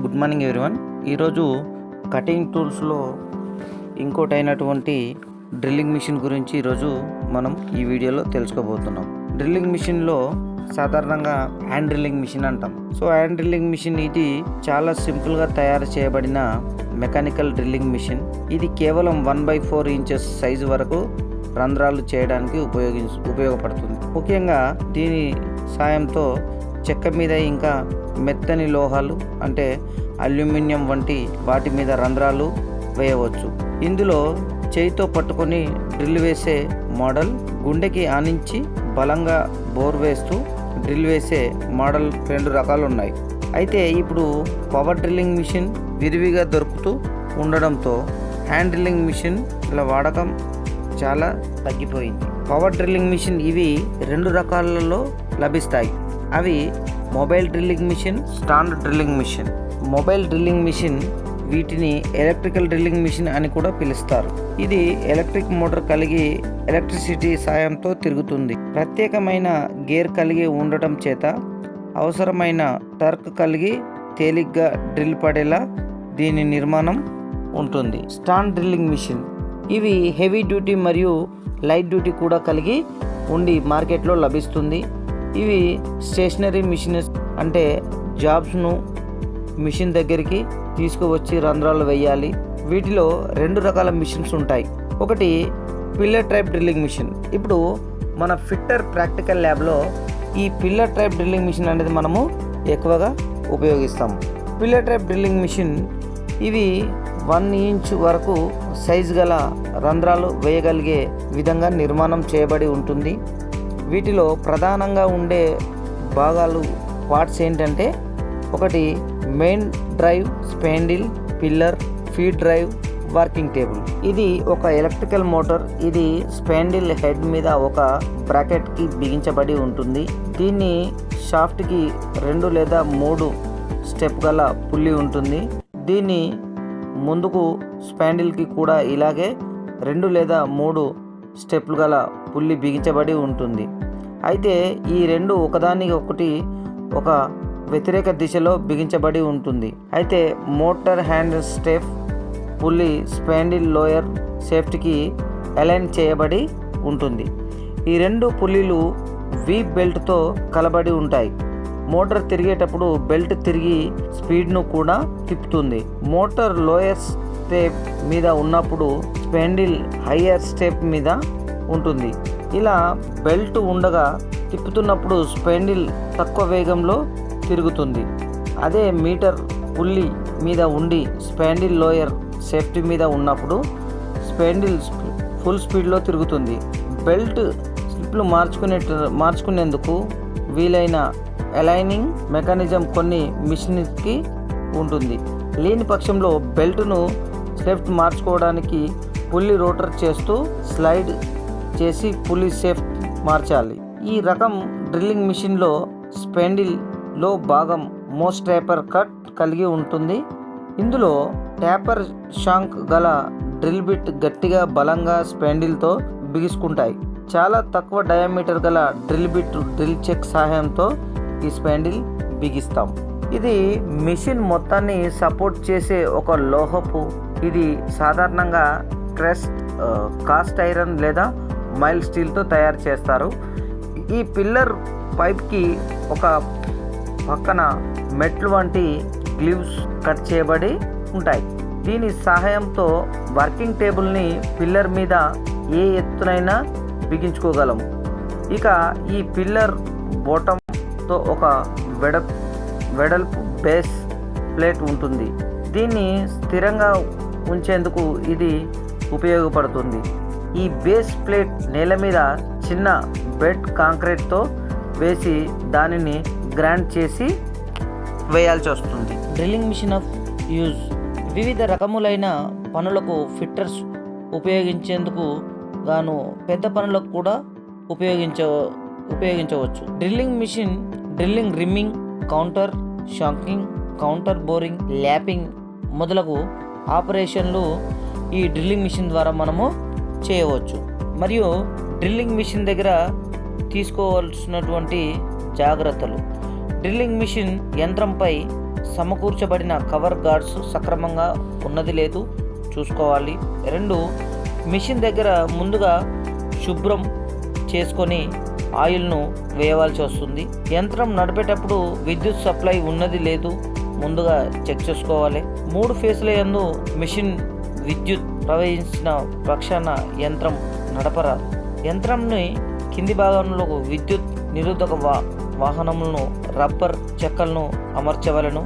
Good morning everyone. ఈరోజు cutting టూల్స్లో ఇంకోటి అయినటువంటి డ్రిల్లింగ్ మిషన్ గురించి ఈరోజు మనం ఈ వీడియోలో తెలుసుకోబోతున్నాం. డ్రిల్లింగ్ మిషన్లో సాధారణంగా హ్యాండ్ డ్రిల్లింగ్ మిషన్ అంటాం. సో హ్యాండ్ డ్రిల్లింగ్ మిషన్ ఇది చాలా సింపుల్గా తయారు చేయబడిన మెకానికల్ డ్రిల్లింగ్ మిషన్. ఇది కేవలం one by four inches size వరకు రంధ్రాలు చేయడానికి ఉపయోగించ ఉపయోగపడుతుంది. ముఖ్యంగా దీని సాయంతో చెక్క మీద ఇంకా మెత్తని లోహాలు అంటే అల్యూమినియం వంటి వాటి మీద రంధ్రాలు వేయవచ్చు. ఇందులో చేయితో పట్టుకొని డ్రిల్ వేసే మోడల్ గుండెకి ఆనించి బలంగా బోర్ వేస్తూ డ్రిల్ వేసే మోడల్ రెండు రకాలు ఉన్నాయి అయితే ఇప్పుడు పవర్ డ్రిల్లింగ్ మిషన్ విరివిగా దొరుకుతూ ఉండడంతో హ్యాండ్ డ్రిల్లింగ్ మిషన్ ఇలా వాడకం చాలా తగ్గిపోయింది. పవర్ డ్రిల్లింగ్ మిషన్ ఇవి రెండు రకాలలో లభిస్తాయి. అవి mobile drilling machine standard drilling machine. Mobile drilling machine వీటిని ఎలక్ట్రికల్ డ్రిల్లింగ్ మిషన్ అని కూడా పిలుస్తారు. ఇది ఎలక్ట్రిక్ మోటార్ కలిగి ఎలక్ట్రిసిటీ సాయంతో తిరుగుతుంది. ప్రత్యేకమైన గేర్ కలిగి ఉండటం చేత అవసరమైన టర్క్ కలిగి తేలిగ్గా డ్రిల్ పడేలా దీని నిర్మాణం ఉంటుంది. Stand drilling machine. ఇవి హెవీ డ్యూటీ మరియు లైట్ డ్యూటీ కూడా కలిగి ఉండి మార్కెట్లో లభిస్తుంది. ఇవి స్టేషనరీ మిషన్స్ అంటే జాబ్స్ను మిషన్ దగ్గరికి తీసుకువచ్చి రంధ్రాలు వేయాలి. వీటిలో రెండు రకాల మిషన్స్ ఉంటాయి. ఒకటి పిల్లర్ టైప్ డ్రిల్లింగ్ మిషన్. ఇప్పుడు మన ఫిట్టర్ ప్రాక్టికల్ ల్యాబ్లో ఈ పిల్లర్ టైప్ డ్రిల్లింగ్ మిషన్ అనేది మనము ఎక్కువగా ఉపయోగిస్తాము పిల్లర్ టైప్ డ్రిల్లింగ్ మిషన్ ఇవి వన్ ఇంచ్ వరకు సైజు గల రంధ్రాలు వేయగలిగే విధంగా నిర్మాణం చేయబడి ఉంటుంది. వీటిలో ప్రధానంగా ఉండే భాగాలు పార్ట్స్ ఏంటంటే ఒకటి main drive spindle pillar feed drive working table. ఇది ఒక ఎలక్ట్రికల్ మోటార్. ఇది స్పాండిల్ హెడ్ మీద ఒక బ్రాకెట్కి బిగించబడి ఉంటుంది. దీన్ని షాఫ్ట్కి రెండు లేదా మూడు స్టెప్ గల పుల్లి ఉంటుంది. దీన్ని ముందుకు స్పాండిల్కి కూడా ఇలాగే రెండు లేదా మూడు స్టెప్లు గల పుల్లి బిగించబడి ఉంటుంది. అయితే ఈ రెండు ఒకదానికి ఒకటి ఒక వ్యతిరేక దిశలో బిగించబడి ఉంటుంది. అయితే motor hand step pulley spindle lower సేఫ్టీకి అలైన్ చేయబడి ఉంటుంది. ఈ రెండు పుల్లీలు వి బెల్ట్తో కలబడి ఉంటాయి. మోటార్ తిరిగేటప్పుడు బెల్ట్ తిరిగి స్పీడ్ను కూడా తిప్పుతుంది. మోటార్ లోయర్స్ స్టెప్ మీద ఉన్నప్పుడు స్పెండిల్ హయ్యర్ స్టెప్ మీద ఉంటుంది. ఇలా బెల్ట్ ఉండగా తిప్పుతున్నప్పుడు స్పెండిల్ తక్కువ వేగంలో తిరుగుతుంది. అదే మీటర్ పుల్లి మీద ఉండి స్పెండిల్ లోయర్ సేఫ్టీ మీద ఉన్నప్పుడు స్పెండిల్ ఫుల్ స్పీడ్లో తిరుగుతుంది. బెల్ట్ స్లిప్లు మార్చుకునే మార్చుకునేందుకు వీలైన అలైనింగ్ మెకానిజం కొన్ని మిషన్కి ఉంటుంది. లేని పక్షంలో బెల్ట్ను స్లెఫ్ట్ మార్చుకోవడానికి పుల్లి రోటర్ చేస్తూ స్లైడ్ చేసి పుల్లి సేఫ్ మార్చాలి. ఈ రకం డ్రిల్లింగ్ మిషన్లో స్పెండిల్లో భాగం మోస్ట్ టేపర్ కట్ కలిగి ఉంటుంది. ఇందులో టేపర్ షాంక్ గల డ్రిల్ బిట్ గట్టిగా బలంగా స్పెండిల్తో బిగుసుకుంటాయి. చాలా తక్కువ డయామీటర్ గల డ్రిల్ బిట్ డ్రిల్ చెక్ సహాయంతో ఈ స్పాండిల్ బిగిస్తాం. ఇది మిషన్ మొత్తాన్ని సపోర్ట్ చేసే ఒక లోహపు ఇది సాధారణంగా క్రెస్ట్ కాస్ట్ ఐరన్ లేదా మైల్ స్టీల్తో తయారు చేస్తారు. ఈ పిల్లర్ పైప్కి ఒక పక్కన మెట్లు వంటి గ్లివ్స్ కట్ చేయబడి ఉంటాయి. దీని సహాయంతో వర్కింగ్ టేబుల్ని పిల్లర్ మీద ఏ ఎత్తునైనా బిగించుకోగలము. ఇక ఈ పిల్లర్ బోటంతో ఒక వెడ వెడల్పు బేస్ ప్లేట్ ఉంటుంది. దీన్ని స్థిరంగా ఉంచేందుకు ఇది ఉపయోగపడుతుంది. ఈ బేస్ ప్లేట్ నేల మీద చిన్న బెడ్ కాంక్రీట్తో వేసి దానిని గ్రాండ్ చేసి వేయాల్సి వస్తుంది. Drilling machine of use. వివిధ రకములైన పనులకు ఫిట్టర్స్ ఉపయోగించేందుకు గాను పెద్ద పనులకు కూడా ఉపయోగించ ఉపయోగించవచ్చు. Drilling machine drilling reaming counter shocking counter boring lapping మొదలగు ఆపరేషన్లు ఈ డ్రిల్లింగ్ మిషన్ ద్వారా మనము చేయవచ్చు. మరియు డ్రిల్లింగ్ మిషన్ దగ్గర తీసుకోవాల్సినటువంటి జాగ్రత్తలు. డ్రిల్లింగ్ మిషన్ యంత్రంపై సమకూర్చబడిన కవర్ గార్డ్స్ సక్రమంగా ఉన్నది లేదు చూసుకోవాలి. రెండు మిషన్ దగ్గర ముందుగా శుభ్రం చేసుకొని ఆయిల్ను వేయవలసి వస్తుంది. యంత్రం నడిపేటప్పుడు విద్యుత్ సప్లై ఉన్నది లేదు ముందుగా చెక్ చేసుకోవాలి. మూడు ఫేస్ల యందు మిషన్ విద్యుత్ ప్రవహించిన పక్షాన యంత్రం నడపరాదు. యంత్రంని కింది భాగంలో విద్యుత్ నిరోధక వా వాహనములను రబ్బర్ చెక్కలను అమర్చవలను.